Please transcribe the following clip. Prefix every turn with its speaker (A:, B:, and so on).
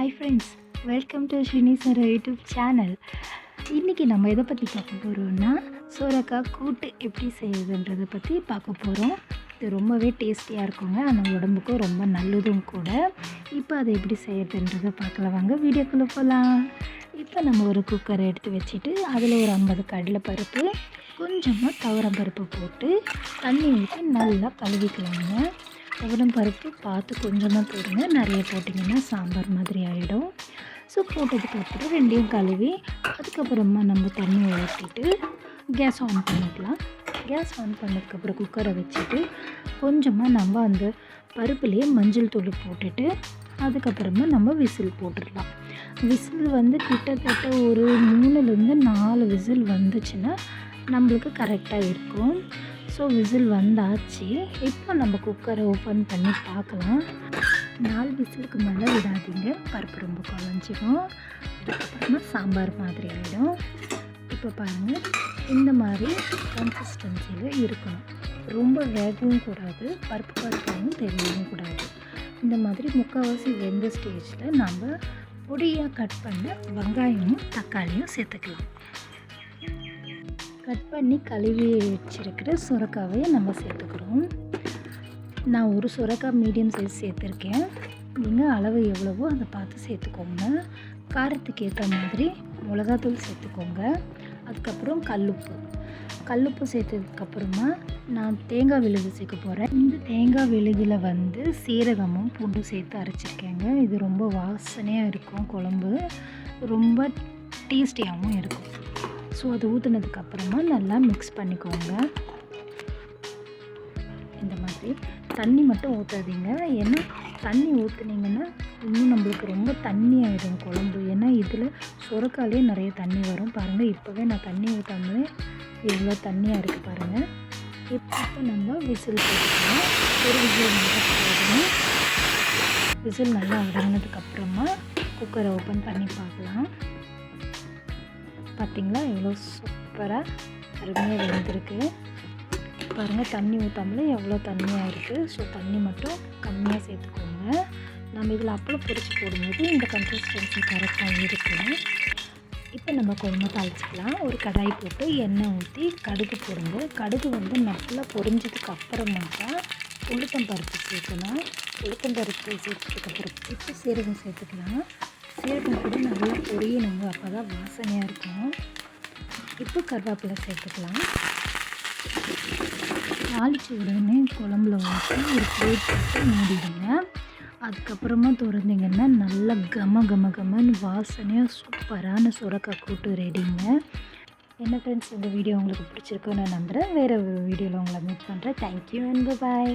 A: Hi friends welcome to Srini sir YouTube channel இன்றைக்கி நம்ம எதை பற்றி பார்க்க போகிறோம்னா சோரக்காய் கூட்டு எப்படி செய்யுதுன்றதை பற்றி பார்க்க போகிறோம் இது ரொம்பவே டேஸ்டியாக இருக்குங்க. ஆனால் உடம்புக்கும் ரொம்ப நல்லதும் கூட. இப்போ அதை எப்படி செய்யறதுன்றதை பார்க்கலாம். வாங்க வீடியோக்குள்ளே போகலாம் இப்போ நம்ம ஒரு குக்கரை எடுத்து வச்சுட்டு அதில் ஒரு ஐம்பது கடலை பருப்பு கொஞ்சமாக துவரம் பருப்பு போட்டு தண்ணி ஊற்றி நல்லா கழுவிக்கலாங்க. துவரம் பருப்பு பார்த்து கொஞ்சமாக போடுங்க. நிறைய போட்டிங்கன்னா சாம்பார் மாதிரி ஆகிடும் ஸோ போட்டதுக்கப்புறம் ரெண்டையும் கழுவி அதுக்கப்புறமா நம்ம தண்ணி ஊற்றிட்டு கேஸ் ஆன் பண்ணிக்கலாம். கேஸ் ஆன் பண்ணதுக்கப்புறம் குக்கரை வச்சுட்டு கொஞ்சமாக நம்ம அந்த பருப்புலேயே மஞ்சள் தூள் போட்டுட்டு அதுக்கப்புறமா நம்ம விசில் போட்டுடலாம். விசில் வந்து கிட்டத்தட்ட ஒரு மூணுலேருந்து நாலு விசில் வந்துச்சுன்னா நம்மளுக்கு கரெக்டாக இருக்கும். ஸோ விசில் வந்தாச்சு. இப்போ நம்ம குக்கரை ஓப்பன் பண்ணி பார்க்கலாம். நாலு விசிலுக்கு மேலே விடாதீங்க. பருப்பு ரொம்ப குழஞ்சிடும் அதுக்கப்புறமா சாம்பார் மாதிரி ஆகிடும் இப்போ பாருங்கள் இந்த மாதிரி கன்சிஸ்டன்சியில் இருக்கணும். ரொம்ப வேகவும் கூடாது. பருப்பு பருப்பாகவும் தெரியவும் கூடாது. இந்த மாதிரி முக்கால்வாசி வெந்த ஸ்டேஜில் நம்ம பொடியாக கட் பண்ண வெங்காயமும் தக்காளியும் சேர்த்துக்கலாம். கட் பண்ணி கழுவி வச்சிருக்கிற சுரக்காவையும் நம்ம சேர்த்துக்கிறோம். நான் ஒரு சுரக்காய் மீடியம் சைஸ் சேர்த்துருக்கேன். நீங்கள் அளவு எவ்வளவோ அதை பார்த்து சேர்த்துக்கோங்க. காரத்துக்கு ஏற்ற மாதிரி மிளகாத்தூள் சேர்த்துக்கோங்க. அதுக்கப்புறம் கல்லுப்பு. கல்லுப்பு சேர்த்ததுக்கப்புறமா நான் தேங்காய் விழுது சேர்க்க போகிறேன் இந்த தேங்காய் விழுதில் வந்து சீரகமும் பூண்டும் சேர்த்து அரைச்சிருக்கேங்க. இது ரொம்ப வாசனையாக இருக்கும் குழம்பு. ரொம்ப டேஸ்டியாகவும் இருக்கும். ஸோ அது ஊற்றுனதுக்கப்புறமா நல்லா மிக்ஸ் பண்ணிக்கோங்க. இந்த மாதிரி தண்ணி மட்டும் ஊற்றாதீங்க ஏன்னா தண்ணி ஊற்றுனீங்கன்னா இன்னும் நம்மளுக்கு ரொம்ப தண்ணி ஆகிடும் குழம்பு. ஏன்னா இதில் சுரக்காலே நிறைய தண்ணி வரும். பாருங்கள் இப்போவே நான் தண்ணி ஊற்றாமலே இவ்வளோ தண்ணியாக இருக்குது பாருங்கள் இப்போ நம்ம விசில் போட்டுக்கலாம். ஒரு விசில் நல்லா போடணும். விசில் நல்லா அடங்கினதுக்கப்புறமா குக்கரை ஓப்பன் பண்ணி பார்க்கலாம். பார்த்திங்களா? எவ்வளோ சூப்பராக அருமையாக வெந்திருக்கு. பாருங்கள் தண்ணி ஊற்றாமலே எவ்வளோ தண்ணியாக இருக்குது ஸோ தண்ணி மட்டும் கம்மியாக சேர்த்துக்கோங்க. நம்ம இதில் அப்பளம் பொரிச்சு போடும்போது இந்த கன்சிஸ்டன்சி கரெக்டாக இருக்குது இப்போ நம்ம குழம்பு தாளிச்சிக்கலாம். ஒரு கடாய் போட்டு எண்ணெய் ஊற்றி கடுகு போடுங்க. கடுகு வந்து நல்லா பொரிஞ்சதுக்கு அப்புறமா தான் உளுத்தம் பருப்பு சேர்க்கணும் உளுத்தம் பருப்பு சேர்த்ததுக்கப்புறம் இப்போ சீரகம் சேர்த்துக்கலாம். சீரகம் கூட நல்லா பொரியணுங்க. அப்போ தான் வாசனையாக இருக்கும். இப்போ கருவேப்பிலை சேர்த்துக்கலாம். தாளிச்ச உடனே குழம்புல ஊற்றி ஒரு பிளேட் போட்டு மூடிடுங்க. அதுக்கப்புறமா திறந்தீங்கன்னா நல்லா கம கம கமன்னு வாசனையாக சூப்பரான சுரக்காய் கூட்டு ரெடிங்க என்ன ஃப்ரெண்ட்ஸ் இந்த வீடியோ உங்களுக்கு பிடிச்சிருக்குன்னு நான் நம்புகிறேன் வேறு ஒரு வீடியோவில் உங்களை மீட் பண்ணுறேன் தேங்க்யூ அண்ட் பாய்